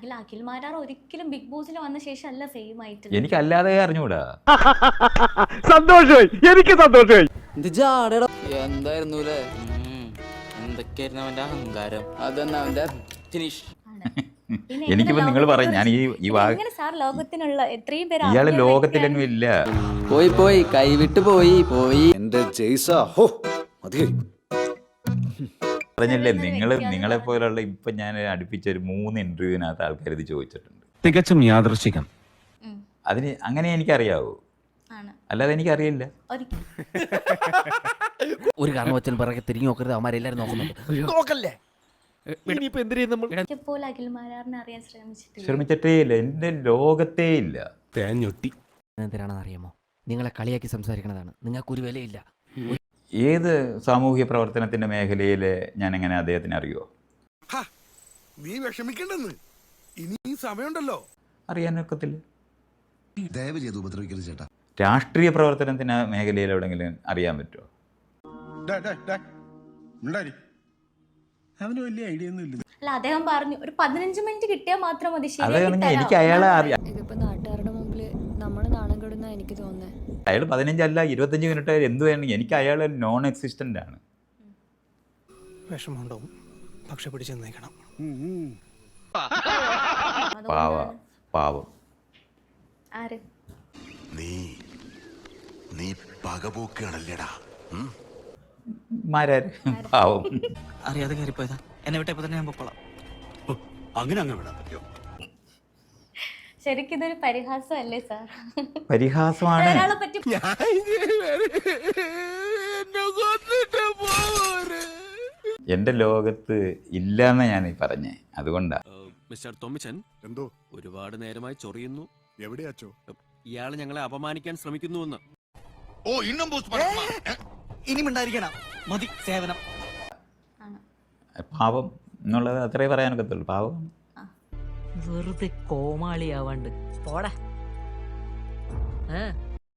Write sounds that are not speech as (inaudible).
അഖിൽ അഖിൽ മാരാർ ഒരിക്കലും ബിഗ് ബോസിൽ വന്ന ശേഷം അല്ല ഫെയിം ആയിട്ടുള്ളത്. എനിക്കല്ലാതെ അറിഞ്ഞൂടാ. സന്തോഷമായി എനിക്ക് സന്തോഷമായി. എന്തായിരുന്നു അല്ലേ എന്തൊക്കെയായിരുന്നു അവന്റെ അഹങ്കാരം? അതന്നെ അവന്റെ ഫിനിഷ് (laughs) എനിക്കിപ്പോ നിങ്ങൾ പറയും ഞാൻ ഈ ഈ വാ സാർ ലോകത്തിനുള്ള എത്രയും പേര് ഇയാൾ ലോകത്തിലൊന്നും ലോകത്തിലെങ്ങും ഇല്ല. പോയി പോയി കൈവിട്ട് പോയി പോയി. എന്റെ ജെയ്സ ഹോ മതിയായി. പറഞ്ഞല്ലേ നിങ്ങൾ നിങ്ങളെ പോലുള്ള ഇപ്പൊ ഞാൻ അടുപ്പിച്ച ഒരു മൂന്ന് ഇന്റർവ്യൂവിനകത്ത് ആൾക്കാർ ഇത് ചോദിച്ചിട്ടുണ്ട്. തികച്ചും യാദൃശികം ഉം, അതിന് അങ്ങനെ എനിക്കറിയാവൂ? ആണ്. അല്ലാതെ എനിക്കറിയില്ല. ഒരു കാരണം വെച്ചാൽ പിറകെ തിരിഞ്ഞു നോക്കരുത്. അവന്മാരെല്ലാരും നോക്കുന്നുണ്ട്. നോക്കല്ലേ? ശ്രമിച്ചിട്ടേ ഇല്ല. എന്റെ ലോകത്തേ ഇല്ല. തേഞ്ഞൊട്ടി എന്തിനാണെന്ന് അറിയാമോ? നിങ്ങളെ കളിയാക്കി സംസാരിക്കണതാണ്. നിങ്ങൾക്ക് ഒരു വിലയില്ല. ഏത് സാമൂഹ്യ പ്രവർത്തനത്തിന്റെ മേഖലയിൽ ഞാൻ എങ്ങനെ അദ്ദേഹത്തിന് അറിയുമോ നീ വിഷമിക്കണ്ടെന്ന്. ഇനി സമയമുണ്ടല്ലോ. അറിയാനൊക്കത്തില്ല ദയവ് ചെയ്ത് ഉപദ്രവിക്കരുത് ചേട്ടാ. രാഷ്ട്രീയ പ്രവർത്തനത്തിന് മേഖലയിൽ എവിടെങ്കിലും അറിയാൻ പറ്റുമോ അവന് വലിയ ഐഡിയ ഒന്നും ഇല്ല. അല്ല അദ്ദേഹം പറഞ്ഞു ഒരു പതിനഞ്ച് മിനിറ്റ് കിട്ടിയാൽ മാത്രം മതി ശരിയാക്കി അതാണെങ്കിൽ തരാം. എനിക്ക് അയാളെ അറിയാം. ഇതിപ്പോ നാട്ടുകാരുടെ നമ്മൾ നാണം കെടുന്ന എനിക്ക് തോന്നുന്നത് അയാൾ പതിനഞ്ചല്ല ഇരുപത്തഞ്ച് മിനിറ്റ് എന്ത് വേണമെങ്കിൽ എനിക്ക് അയാൾ നോൺ എക്സിസ്റ്റന്റ് ആണ്. വിഷമമുണ്ടാവും. പക്ഷെ പിടിച്ചെന്നേക്കണം അതുകൊണ്ടാണ്. പാവ പാവം. ആര്? നീ നീ പകപോക്കുകയാണല്ലേടാ. മാരാര്? പാവം. അറിയാതെ കയറിപ്പോയതാ. എന്നെ വിട്ടപ്പോ തന്നെ ഞാൻ പൊക്കോളാം. അങ്ങനെ അങ്ങ് വിടാൻ പറ്റുമോ? ശരിക്കും ഇതൊരു പരിഹാസമല്ലേ സാർ? പരിഹാസമാണ്. ഒരാളെ പറ്റി എന്റെ ലോകത്ത് ഇല്ല എന്ന് ഞാൻ ഈ പറഞ്ഞേ. അതുകൊണ്ടാ. മിസ്റ്റർ തോമിച്ചൻ എന്തോ? ഒരുപാട് നേരമായി ചൊറിയുന്നു. എവിടെയാച്ചോ? ഇയാൾ ഞങ്ങളെ അപമാനിക്കാൻ ശ്രമിക്കുന്നുവെന്ന്. ഓ ഇന്നും ഇനി മിണ്ടായിരിക്കണം മതി സേവനം. പാവം എന്നുള്ളത് അത്രേ പറയാനൊക്കത്തുള്ളൂ. പാവം വെറുതെ കോമാളിയാവാണ്ട്. പോടാ. ഏ?